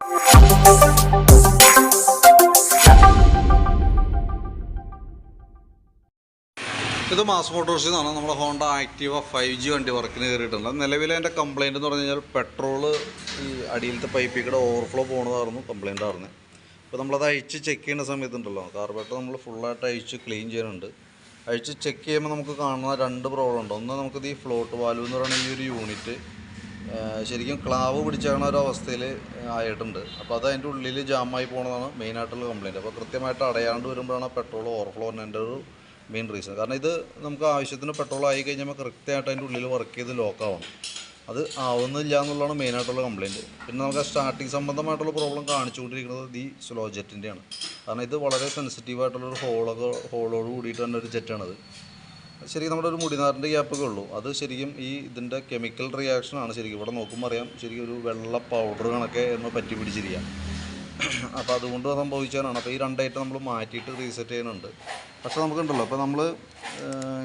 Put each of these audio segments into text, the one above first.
ഇത് മാസ് മോട്ടോഴ്സിൽ നിന്നാണ് നമ്മുടെ ഹോണ്ട ആക്റ്റീവ ഫൈവ് ജി വണ്ടി വർക്കിന് കയറിയിട്ടുണ്ട് നിലവിലെ എന്റെ കംപ്ലയിന്റ് എന്ന് പറഞ്ഞു കഴിഞ്ഞാൽ പെട്രോൾ ഈ അടിയിലത്തെ പൈപ്പിൽ കൂടെ ഓവർഫ്ലോ പോകുന്നതായിരുന്നു കംപ്ലയിന്റ് ആയിരുന്നു. അപ്പോൾ നമ്മളത് അഴിച്ച് ചെക്ക് ചെയ്യുന്ന സമയത്തുണ്ടല്ലോ. കാർബേറ്റർ നമ്മൾ ഫുള്ളായിട്ട് അഴിച്ച് ക്ലീൻ ചെയ്യുന്നുണ്ട്. അഴിച്ച് ചെക്ക് ചെയ്യുമ്പോൾ നമുക്ക് കാണുന്ന രണ്ട് പ്രോബ്ലം ഉണ്ട്. ഒന്ന് നമുക്കിത് ഈ ഫ്ലോട്ട് വാൽവ് എന്ന് പറയുന്ന ഈ ഒരു യൂണിറ്റ് ശരിക്കും ക്ലാവ് പിടിച്ചാണ് ഒരു അവസ്ഥയിൽ ആയിട്ടുണ്ട്. അപ്പോൾ അത് അതിന്റെ ഉള്ളിൽ ജാമായി പോണതാണ് മെയിനായിട്ടുള്ള കംപ്ലയിന്റ് അപ്പോൾ കൃത്യമായിട്ട് അടയാണ്ട് വരുമ്പോഴാണ് പെട്രോൾ ഓവർഫ്ലോ വരുന്നതിന്റെ ഒരു മെയിൻ റീസൺ കാരണം ഇത് നമുക്ക് ആവശ്യത്തിന് പെട്രോൾ ആയി കഴിഞ്ഞാൽ കൃത്യമായിട്ട് അതിന്റെ ഉള്ളിൽ വർക്ക് ചെയ്ത് ലോക്കാവണം അത് ആവുന്നില്ല എന്നുള്ളതാണ് മെയിനായിട്ടുള്ള കംപ്ലയിന്റ് പിന്നെ നമുക്ക് സ്റ്റാർട്ടിങ് സംബന്ധമായിട്ടുള്ള പ്രോബ്ലം കാണിച്ചുകൊണ്ടിരിക്കുന്നത് ഈ സ്ലോ ജെറ്റിന്റെയാണ് കാരണം ഇത് വളരെ സെൻസിറ്റീവ് ആയിട്ടുള്ളൊരു ഹോളൊക്കെ ഹോളോട് കൂടിയിട്ട് തന്നെ ഒരു ജെറ്റാണത് ശരിക്കും നമ്മുടെ ഒരു മുടിനാറിന്റെ ഗ്യാപ്പൊക്കെ ഉള്ളൂ. അത് ശരിക്കും ഈ ഇതിന്റെ കെമിക്കൽ റിയാക്ഷൻ ആണ് ശരിക്കും. ഇവിടെ നോക്കുമ്പോൾ അറിയാം ശരിക്കും ഒരു വെള്ള പൗഡർ കണക്കെ എന്ന് പറ്റി പിടിച്ചിരിക്കുക അപ്പോൾ അതുകൊണ്ട് സംഭവിച്ചതാണ്. അപ്പോൾ ഈ രണ്ടായിട്ട് നമ്മൾ മാറ്റിയിട്ട് റീസെറ്റ് ചെയ്യുന്നുണ്ട്. പക്ഷേ നമുക്കുണ്ടല്ലോ അപ്പോൾ നമ്മൾ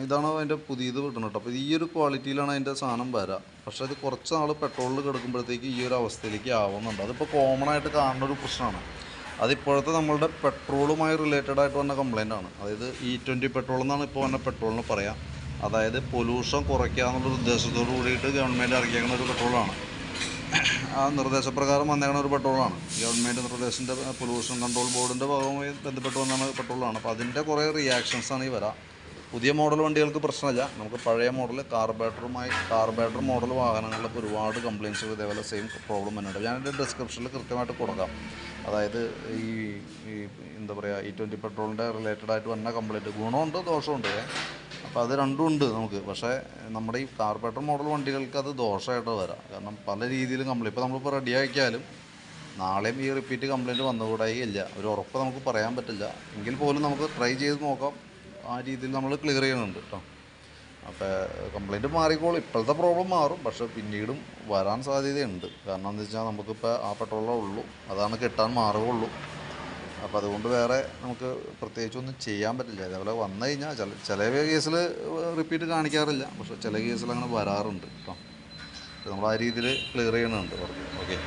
ഇതാണ് അതിന്റെ പുതിയത് വിടുന്നത് കേട്ടോ. അപ്പോൾ ഈ ഒരു ക്വാളിറ്റിയിലാണ് അതിന്റെ സാധനം വരിക പക്ഷേ അത് കുറച്ച് നാൾ പെട്രോളിൽ കിടക്കുമ്പോഴത്തേക്ക് ഈ ഒരു അവസ്ഥയിലേക്ക് ആവുന്നുണ്ട്. അതിപ്പോൾ കോമൺ ആയിട്ട് കാണുന്ന ഒരു പ്രശ്നമാണ്. അതിപ്പോഴത്തെ നമ്മളുടെ പെട്രോളുമായി റിലേറ്റഡ് ആയിട്ട് വന്ന കംപ്ലൈന്റ് ആണ്. അതായത് ഇ ട്വന്റി പെട്രോൾ എന്നാണ് ഇപ്പോൾ വന്ന പെട്രോളിന് പറയാം. അതായത് പൊല്യൂഷൻ കുറയ്ക്കുക എന്നുള്ളൊരു ഉദ്ദേശത്തോടു കൂടിയിട്ട് ഗവൺമെന്റ് ഇറക്കിയേക്കുന്ന ഒരു പെട്രോളാണ് ആ നിർദ്ദേശപ്രകാരം വന്നേക്കുന്ന ഒരു പെട്രോളാണ് ഗവൺമെന്റ് നിർദ്ദേശത്തിന്റെ പൊല്യൂഷൻ കൺട്രോൾ ബോർഡിന്റെ ഭാഗവുമായി ബന്ധപ്പെട്ട് വന്നാണ് പെട്രോളാണ് അപ്പോൾ അതിന്റെ കുറേ റിയാക്ഷൻസാണ് ഈ വരാം. പുതിയ മോഡൽ വണ്ടികൾക്ക് പ്രശ്നമില്ല. നമുക്ക് പഴയ മോഡൽ കാർബേറ്ററുമായി കാർബേറ്റർ മോഡൽ വാഹനങ്ങളിലൊക്കെ ഒരുപാട് കംപ്ലയിൻസുകൾ ഇതേപോലെ സെയിം പ്രോബ്ലം വരുന്നുണ്ട് ഞാനെന്റെ ഡിസ്ക്രിപ്ഷനിൽ കൃത്യമായിട്ട് കൊടുക്കാം. അതായത് ഈ ഈ എന്താ പറയുക ഈ ട്വന്റി പെട്രോളിന്റെ റിലേറ്റഡ് ആയിട്ട് വന്ന കംപ്ലയിന്റ് ഗുണമുണ്ട് ദോഷമുണ്ട്. അപ്പോൾ അത് രണ്ടും ഉണ്ട് നമുക്ക്. പക്ഷേ നമ്മുടെ ഈ കാർബേറ്റർ മോഡൽ വണ്ടികൾക്ക് അത് ദോഷമായിട്ട് വരാം. കാരണം പല രീതിയിലും കംപ്ലൈന്റ് ഇപ്പോൾ നമ്മളിപ്പോൾ റെഡി ആക്കിയാലും നാളെയും ഈ റിപ്പീറ്റ് കംപ്ലയിന്റ് വന്നുകൂടായി ഇല്ല ഒരു ഉറപ്പ് നമുക്ക് പറയാൻ പറ്റില്ല. എങ്കിൽ പോലും നമുക്ക് ട്രൈ ചെയ്ത് നോക്കാം. ആ രീതിയിൽ നമ്മൾ ക്ലിയർ ചെയ്യുന്നുണ്ട് കേട്ടോ അപ്പോൾ കംപ്ലയിന്റ് മാറിക്കോളും. ഇപ്പോഴത്തെ പ്രോബ്ലം മാറും. പക്ഷേ പിന്നീടും വരാൻ സാധ്യതയുണ്ട്. കാരണം എന്താ വെച്ചാൽ നമുക്കിപ്പോൾ ആ പെട്രോളേ ഉള്ളൂ. അതാണ് കിട്ടാൻ മാറുകയുള്ളൂ. അപ്പോൾ അതുകൊണ്ട് വേറെ നമുക്ക് പ്രത്യേകിച്ച് ഒന്നും ചെയ്യാൻ പറ്റില്ല. അതേപോലെ വന്നു കഴിഞ്ഞാൽ ചില ചില കേസിൽ റിപ്പീറ്റ് കാണിക്കാറില്ല. പക്ഷേ ചില കേസിൽ അങ്ങനെ വരാറുണ്ട് കേട്ടോ നമ്മൾ ആ രീതിയിൽ ക്ലിയർ ചെയ്യണുണ്ട് ഓക്കെ